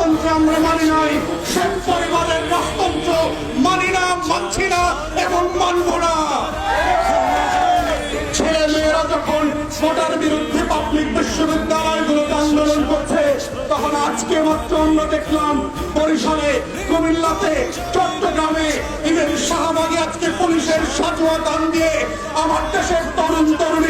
রাজতন্ত্র আমরা মানি নাই, শেখ পরিবারের রাজতন্ত্র মানি না, মানছি না এবং মানব না। ছেলে মেয়েরা যখন ভোটার বিরুদ্ধে পাবলিক বিশ্ববিদ্যালয়গুলোতে আন্দোলন করছে, তখন আজকে মাত্র আমরা দেখলাম বরিশালে, কুমিল্লাতে, চট্টগ্রামে, ইভেন শাহবাগে আজকে পুলিশের সাজুয়া দান দিয়ে আমার দেশের তরুণ তরুণী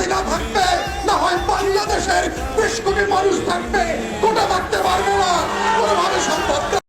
হাসিনা থাকবে না হয় বাংলাদেশের বিশ কোটি মানুষ থাকবে গোটা থাকতে পারব না। কোনোভাবে সম্ভব